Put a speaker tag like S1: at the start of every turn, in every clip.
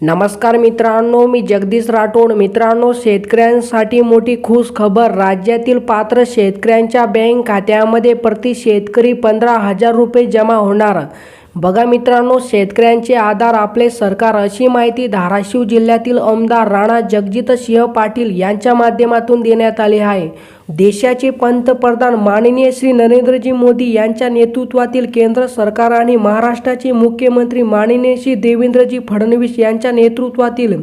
S1: नमस्कार मित्रांनो मी जगदीश राठोड. मित्रांनो शेतकऱ्यांसाठी मोठी खुश खबर राज्यातील पात्र शेतकऱ्यांच्या बँक खात्यामध्ये प्रति शेतकरी पंधरा हजार रुपये जमा होणार. बघा मित्रांनो शेतकऱ्यांचे आधार आपले सरकार अशी माहिती धाराशिव जिल्ह्यातील आमदार राणा जगजितसिंह पाटील यांच्या माध्यमातून देण्यात आली आहे. देशाचे पंतप्रधान माननीय श्री नरेंद्रजी मोदी यांच्या नेतृत्वातील केंद्र सरकार आणि महाराष्ट्राचे मुख्यमंत्री माननीय श्री देवेंद्रजी फडणवीस यांच्या नेतृत्वातील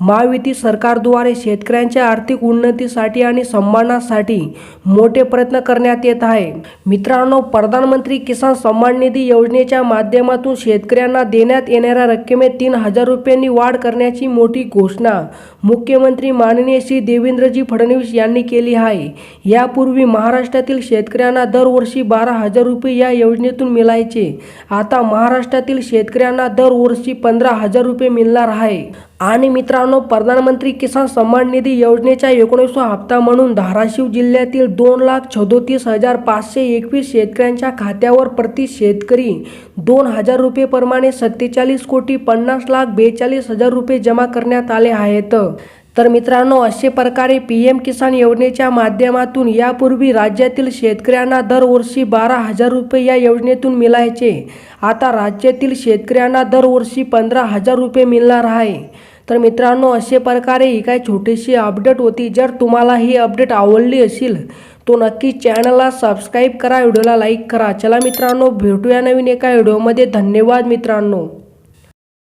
S1: महायुती सरकारद्वारे शेतकऱ्यांच्या आर्थिक उन्नतीसाठी आणि सन्मानासाठी मोठे प्रयत्न करण्यात येत आहे. मित्रांनो प्रधानमंत्री किसान सन्मान निधी योजनेच्या माध्यमातून शेतकऱ्यांना देण्यात येणाऱ्या रक्कमेत तीन हजार रुपयांनी वाढ करण्याची मोठी घोषणा मुख्यमंत्री माननीय श्री देवेंद्रजी फडणवीस यांनी केली आहे. यापूर्वी महाराष्ट्रातील शेतकऱ्यांना दरवर्षी बारा हजार रुपये या योजनेतून मिळायचे. आता महाराष्ट्रातील शेतकऱ्यांना दरवर्षी पंधरा हजार रुपये मिळणार आहे. आणि मित्रांनो प्रधानमंत्री किसान सन्मान निधी योजनेचा एकोणीसवा हप्ता म्हणून धाराशिव जिल्ह्यातील दोन लाख सदोतीस हजार पाचशे एकवीस शेतकऱ्यांच्या खात्यावर प्रति शेतकरी दोन हजार रुपये प्रमाणे सत्तेचाळीस कोटी पन्नास लाख बेचाळीस हजार रुपये जमा करण्यात आले आहेत. तर मित्रांनो अशा प्रकारे पी एम किसान योजनेच्या माध्यमातून यापूर्वी राज्यातील शेतकऱ्यांना दरवर्षी बारा हजार रुपये या योजनेतून मिळायचे. आता राज्यातील शेतकऱ्यांना दरवर्षी पंधरा हजार रुपये मिळणार आहे. तर मित्रांनो अशा प्रकारे ही काय छोटीशी अपडेट होती. जर तुम्हाला ही अपडेट आवडली असेल तो नक्की चॅनलला सबस्क्राईब करा व्हिडिओला लाईक करा. चला मित्रांनो भेटूया नवीन एका व्हिडिओमध्ये. धन्यवाद मित्रांनो.